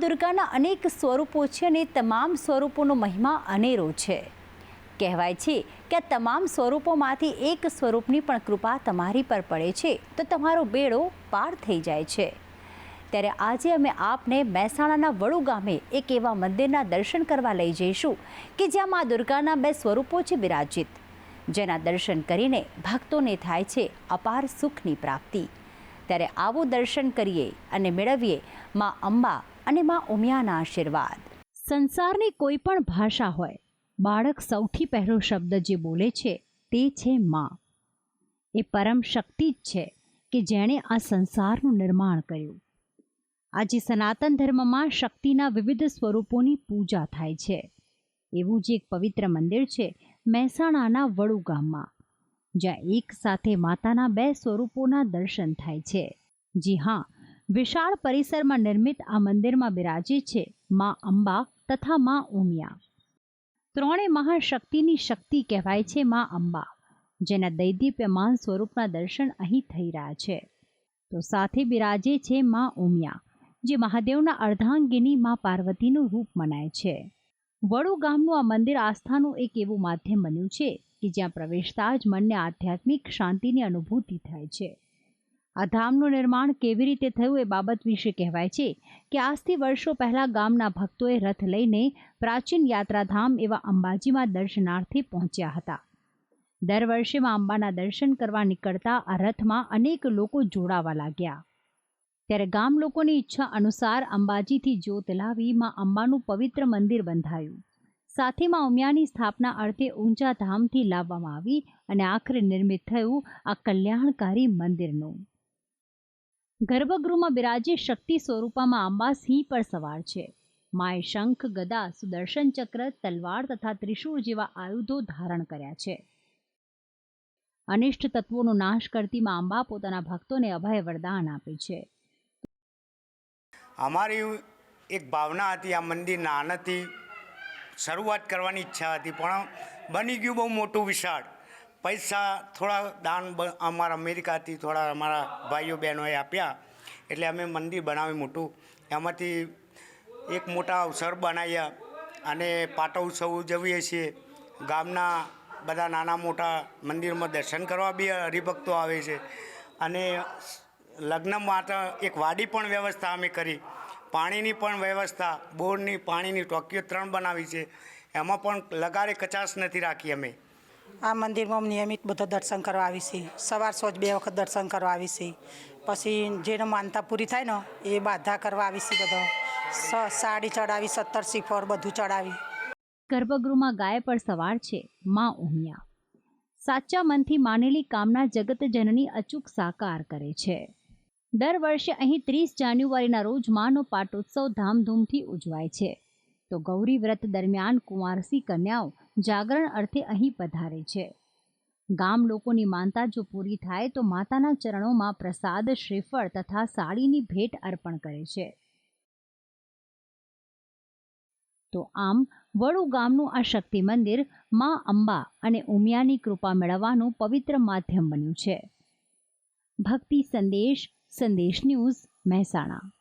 દુર્ગાના અનેક સ્વરૂપો છે અને તમામ સ્વરૂપોનો મહિમા અનેરો છે. કહેવાય છે કે આ તમામ સ્વરૂપોમાંથી એક સ્વરૂપની પણ કૃપા તમારી પર પડે છે તો તમારો બેડો પાર થઈ જાય છે. ત્યારે આજે અમે આપને મહેસાણાના વડુ ગામે એક એવા મંદિરના દર્શન કરવા લઈ જઈશું કે જ્યાં મા દુર્ગાના બે સ્વરૂપો છે વિરાજિત. જેના દર્શન કરીને ભક્તોને થાય છે અપાર સુખની પ્રાપ્તિ. ત્યારે આવું દર્શન કરીએ અને મેળવીએ મા અંબા અને મા ઉમિયાના આશીર્વાદ. સંસારની કોઈ પણ ભાષા હોય, બાળક સૌથી પહેલો શબ્દ જે બોલે છે તે છે મા. એ પરમ શક્તિ જ છે કે જેણે આ સંસારનું નિર્માણ કર્યું. આજે સનાતન ધર્મમાં શક્તિના વિવિધ સ્વરૂપોની પૂજા થાય છે. એવું જ એક પવિત્ર મંદિર છે મહેસાણાના વડુ ગામમાં, જ્યાં એક સાથે માતાના બે સ્વરૂપોના દર્શન થાય છે. જી હા વિશાળ પરિસરમાં નિર્મિત આ મંદિરમાં બિરાજે છે મા અંબા તથા મા ઉમિયા. ત્રણેય મહાશક્તિની શક્તિ કહેવાય છે મા અંબા, જેના દૈદીપ્યમાન સ્વરૂપના દર્શન અહીં થઈ રહ્યા છે. તો સાથે બિરાજે છે મા ઉમિયા, જે મહાદેવના અર્ધાંગિની મા પાર્વતીનું રૂપ મનાય છે. વડુ ગામનું આ મંદિર આસ્થાનું એક એવું માધ્યમ બન્યું છે કે જ્યાં પ્રવેશતા જ મનને આધ્યાત્મિક શાંતિની અનુભૂતિ થાય છે. આ ધામનું નિર્માણ કેવી રીતે થયું એ બાબત વિશે કહેવાય છે કે આજથી વર્ષો પહેલા ગામના ભક્તોએ રથ લઈને પ્રાચીન યાત્રાધામ એવા અંબાજીમાં દર્શનાર્થે પહોંચ્યા હતા. દર વર્ષે અંબાના દર્શન કરવા નીકળતા આ રથમાં અનેક લોકો જોડાવા લાગ્યા. ત્યારે ગામ લોકોની ઈચ્છા અનુસાર અંબાજીથી જ્યોત લાવી માં અંબાનું પવિત્ર મંદિર બંધાયું. સાથે માં ઉમિયાની સ્થાપના અર્થે ઊંચા ધામથી લાવવામાં આવી અને આખરે નિર્મિત થયું આ કલ્યાણકારી મંદિરનું. ગર્ભગૃહમાં બિરાજે શક્તિ સ્વરૂપામાં અંબા સિંહ પર સવાર છે. માએ શંખ, ગદા, સુદર્શન ચક્ર, તલવાર તથા ત્રિશૂળ જેવા આયુધો ધારણ કર્યા છે. અનિષ્ટ તત્વોનો નાશ કરતી માં અંબા પોતાના ભક્તોને અભય વરદાન આપે છે. અમારી એક ભાવના હતી, આ મંદિર નાનાથી શરૂઆત કરવાની ઈચ્છા હતી, પણ બની ગયું બહુ મોટું વિશાળ. પૈસા થોડા દાન અમારા અમેરિકાથી થોડા અમારા ભાઈઓ બહેનોએ આપ્યા. એટલે અમે મંદિર બનાવ્યું મોટું. એમાંથી એક મોટા અવસર બનાવ્યા અને પાટોત્સવ ઉજવીએ છીએ. ગામના બધા નાના મોટા મંદિરમાં દર્શન કરવા બી હરિભક્તો આવે છે. અને લગ્ન માટે એક વાડી પણ વ્યવસ્થા અમે કરી. પાણીની પણ વ્યવસ્થા, બોરની પાણીની ટોકીઓ ત્રણ બનાવી છે. એમાં પણ લગારે કચાશ નથી રાખી અમે. આ મંદિરમાં નિયમિત બધા દર્શન કરવા આવી છીએ સવાર સોજ બે વખત દર્શન કરવા આવી છીએ પછી જેને માનતા પૂરી થાય ને, એ બાધા કરવા આવી છીએ બધો. સાડી ચડાવી, સત્તર શિફોર બધું ચડાવી. ગર્ભગૃહમાં ગાય પર સવાર છે. માં ઉમિયા. સાચા મનથી માનેલી કામના જગત જનની અચૂક સાકાર કરે છે. દર વર્ષે અહીં ત્રીસ જાન્યુઆરીના રોજ માનો પાટોત્સવ ધામધૂમથી ઉજવાય છે. તો ગૌરી વ્રત દરમિયાન કુંવારસી કન્યાઓ જાગરણ અર્થે અહીં પધારે છે. ગામ લોકોની માનતા જો પૂરી થાય તો માતાના ચરણોમાં પ્રસાદ, શ્રીફળ તથા સાડીની ભેટ અર્પણ કરે છે. તો આમ, વડુ ગામનું આ શક્તિ મંદિર મા અંબા અને ઉમિયાની કૃપા મેળવવાનું પવિત્ર માધ્યમ બન્યું છે. ભક્તિ સંદેશ સંદેશ ન્યૂઝ, મહેસાણા.